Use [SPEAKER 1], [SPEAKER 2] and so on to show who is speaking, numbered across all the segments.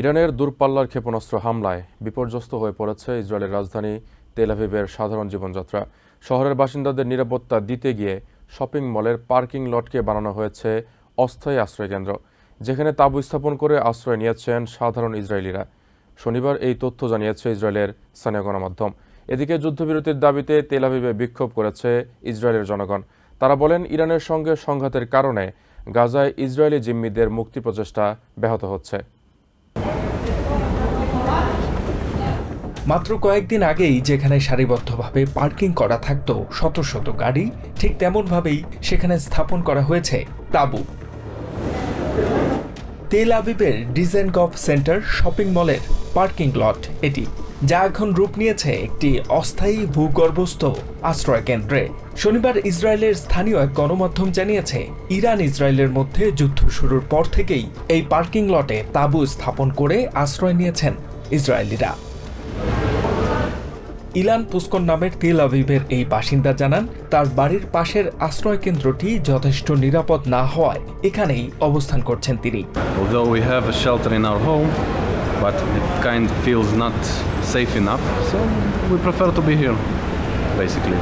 [SPEAKER 1] ইরানের দূরপাল্লার ক্ষেপণাস্ত্র হামলায় বিপর্যস্ত হয়ে পড়েছে ইসরায়েলের রাজধানী তেলাভিবের সাধারণ জীবনযাত্রা। শহরের বাসিন্দাদের নিরাপত্তা দিতে গিয়ে শপিং মলের পার্কিং লটকে বানানো হয়েছে অস্থায়ী আশ্রয়কেন্দ্র, যেখানে তাঁবু স্থাপন করে আশ্রয় নিয়েছেন সাধারণ ইসরায়েলিরা। শনিবার এই তথ্য জানিয়েছে ইসরায়েলের স্থানীয় গণমাধ্যম। এদিকে যুদ্ধবিরতির দাবিতে তেল আভিভে বিক্ষোভ করেছে ইসরায়েলের জনগণ। তারা বলেন, ইরানের সঙ্গে সংঘাতের কারণে গাজায় ইসরায়েলি জিম্মিদের মুক্তি প্রচেষ্টা ব্যাহত হচ্ছে।
[SPEAKER 2] মাত্র কয়েকদিন আগেই যেখানে সারিবদ্ধভাবে পার্কিং করা থাকতো শত শত গাড়ি, ঠিক তেমনভাবেই সেখানে স্থাপন করা হয়েছে তাঁবু। তেল আবিবের ডিজেনগভ সেন্টার শপিং মলের পার্কিং লট এটি, যা এখন রূপ নিয়েছে একটি অস্থায়ী ভূগর্ভস্থ আশ্রয় কেন্দ্রে। শনিবার ইসরায়েলের স্থানীয় এক গণমাধ্যম জানিয়েছে, ইরান ইসরায়েলের মধ্যে যুদ্ধ শুরুর পর থেকেই এই পার্কিং লটে তাঁবু স্থাপন করে আশ্রয় নিয়েছেন ইসরায়েলিরা। ইলান পুস্কন নামের তেল আবিবের এই বাসিন্দা জানান, তার বাড়ির পাশের আশ্রয় কেন্দ্রটি যথেষ্ট নিরাপদ না হওয়ায় এখানেই অবস্থান করছেন তিনি।
[SPEAKER 3] But it kind of feels not safe enough, so we prefer to be here, basically.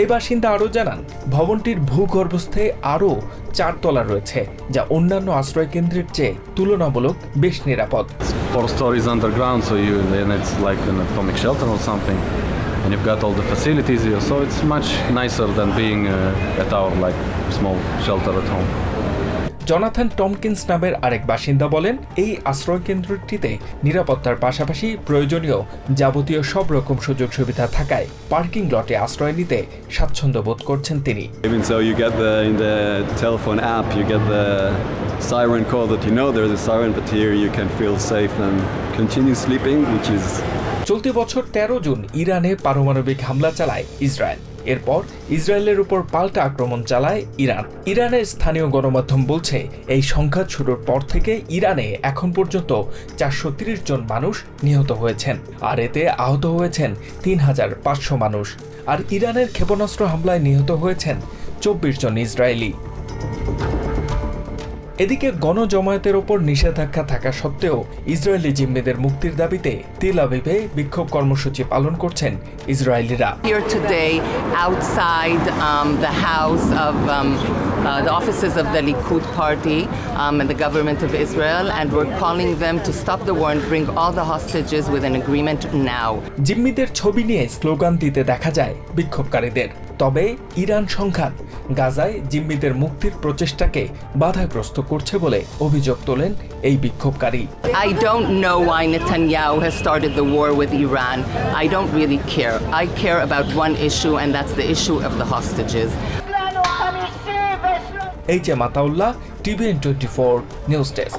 [SPEAKER 2] এই বাসিন্দা আরও জানান ভবনটির ভূগর্ভস্থে আরও চারতলা রয়েছে যা অন্যান্য আশ্রয় কেন্দ্রের চেয়ে তুলনামূলক বেশ নিরাপদ
[SPEAKER 3] Four stories underground, so you then it's like an atomic shelter or something, and you've got all the facilities here, so it's much nicer than being uh, at our like small shelter at home.
[SPEAKER 2] Jonathan Tomkins নামের আরেক বাসিন্দা বলেন এই আশ্রয় কেন্দ্রটিতে নিরাপত্তার পাশাপাশি প্রয়োজনীয় যাবতীয় সব রকম সুযোগ সুবিধা থাকায় পার্কিং লটে আশ্রয় নিতে স্বাচ্ছন্দ্য বোধ করছেন তিনি।
[SPEAKER 4] Siren call that you know there's a siren, but here you can feel safe and continue sleeping, which is
[SPEAKER 2] চলতি বছর ১৩ জুন ইরানে পারমাণবিক হামলা চালায় ইসরায়েল। এরপর ইসরায়েলের উপর পাল্টা আক্রমণ চালায় ইরান। ইরানের স্থানীয় গণমাধ্যম বলছে, এই সংঘাত শুরুর পর থেকে ইরানে এখন পর্যন্ত চারশো জন মানুষ নিহত হয়েছেন, আর এতে আহত হয়েছেন তিন হাজার পাঁচশো মানুষ। আর ইরানের ক্ষেপণাস্ত্র হামলায় নিহত হয়েছেন চব্বিশ জন ইসরায়েলি। এদিকে গণজমায়েতের ওপর নিষেধাজ্ঞা থাকা সত্ত্বেও ইসরায়েলি জিম্মিদের মুক্তির দাবিতে তেল আবিবে বিক্ষোভ কর্মসূচি পালন করছেন ইসরায়েলিরা
[SPEAKER 5] here today outside um, the house of um, uh, the offices of the Likud party um, and the government of Israel, and we're calling them to stop the war and bring all the hostages with an agreement now.
[SPEAKER 2] জিম্মিদের ছবি নিয়ে slogan দিতে দেখা যায় বিক্ষোভকারীদের তবে Iran সংঘাত গাজায় জিম্মিদের মুক্তির প্রচেষ্টাকে বাধাগ্রস্ত করছে বলে অভিযোগ তোলেন এই বিক্ষোভকারী।
[SPEAKER 5] I don't know why Netanyahu has started the war with Iran care I care about one issue and issue
[SPEAKER 6] of the hostages
[SPEAKER 2] H M Ataullah TVN twenty four news desk.